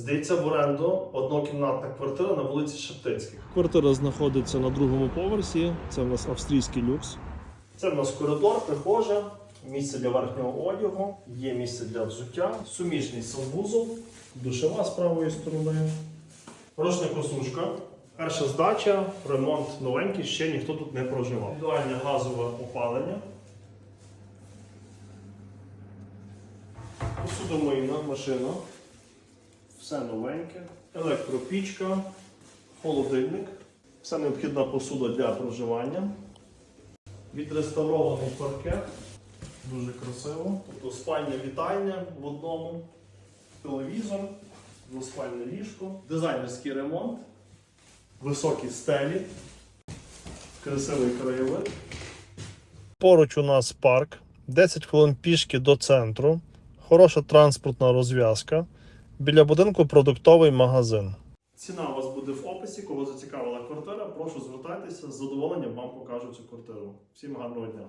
Здається, в оренду однокімнатна квартира на вулиці Шептицьких. Квартира знаходиться на другому поверсі. Це в нас австрійський люкс. Це в нас коридор, прихожа, місце для верхнього одягу, є місце для взуття, суміжний санвузол, душова з правої сторони, порожня косушка. Перша здача, ремонт новенький, ще ніхто тут не проживав. Індивідуальне газове опалення. Посудомийна машина. Все новеньке. Електропічка, холодильник. Все необхідна посуда для проживання. Відреставрований паркет. Дуже красиво. Тобто спальня вітальня в одному, телевізор, двоспальне ліжко, дизайнерський ремонт, високі стелі, красивий краєвид. Поруч у нас парк, 10 хвилин пішки до центру, хороша транспортна розв'язка. Біля будинку продуктовий магазин. Ціна у вас буде в описі. Кого зацікавила квартира, прошу звертайтеся. З задоволенням вам покажу цю квартиру. Всім гарного дня!